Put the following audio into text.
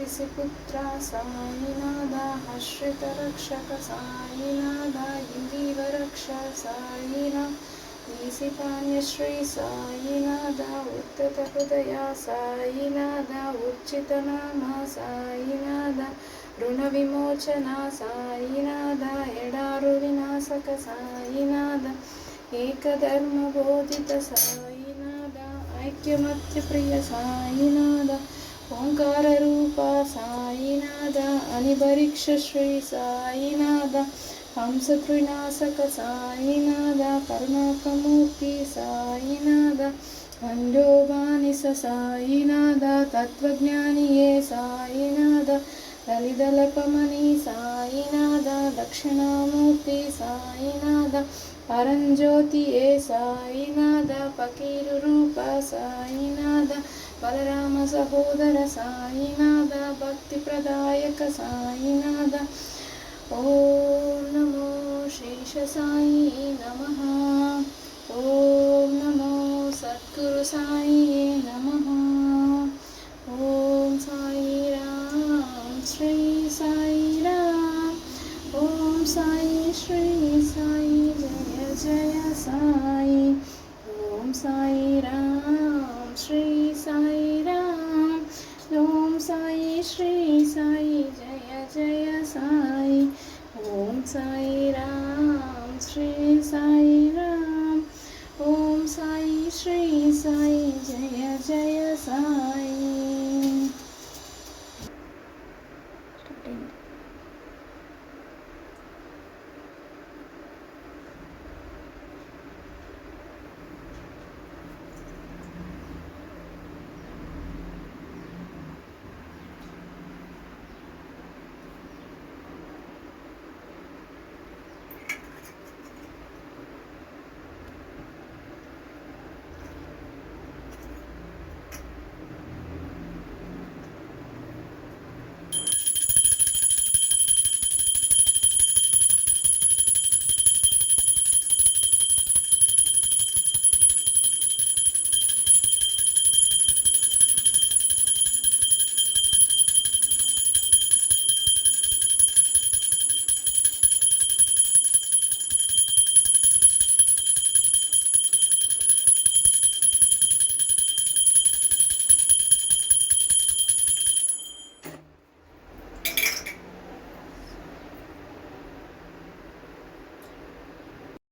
श्रीसुपुत्रा सायिनादा हश्रितरक्षक सायिनादा युगीवरक्ष सायिना ईशिपान्यश्री सायिनादा उद्धतहृदया सायिनादा उर्चितनामा सायिनादा ऋणविमोचना सायिनादा एडारुविनाशक सायिनादा एकदर्मबोधित सायिनादा ऐक्यमत्यप्रिय सायिनादा ಓಂಕಾರ ರೂಪ, ಸಾಯಿನಾದ, ಅನಿಬರೀಕ್ಷ ಶ್ರೀ ಸಾಯಿನಾದ ಹಂಸತ್ರಿನಾಶಕ ಸಾಯಿನಾದ, ಕರುಣಾಕಮೂರ್ತಿ ಸಾಯಿನಾದ ಅಂಜೋಬಾನಿಸ ಸಾಯಿನಾದ, ತತ್ವಜ್ಞಾನಿಯೇ ಸಾಯಿನಾದ ಲಲಿತಲಪಮಣಿ ಸಾಯಿನಾದ, ದಕ್ಷಿಣಾಮೂರ್ತಿ ಸಾಯಿನಾದ ಪರಂಜ್ಯೋತಿಯೇ ಸಾಯಿನಾದ ಪಕೀರು ರೂಪ ಸಾಯಿನಾದ பலராம சகோதர சாயிநாதா பக்தி பிரதாயக சாயிநாதா. ஓம் நமோ சேஷ சாயி நம ஓம் நமோ சத்குரு சாயி நம ஓம் சாயிராம் ஸ்ரீ சாயிராம் ஓம் சாயி ஸ்ரீ சாயி ஜய ஜய சாயி. श्री साई जय जय साई। ॐ साई राम।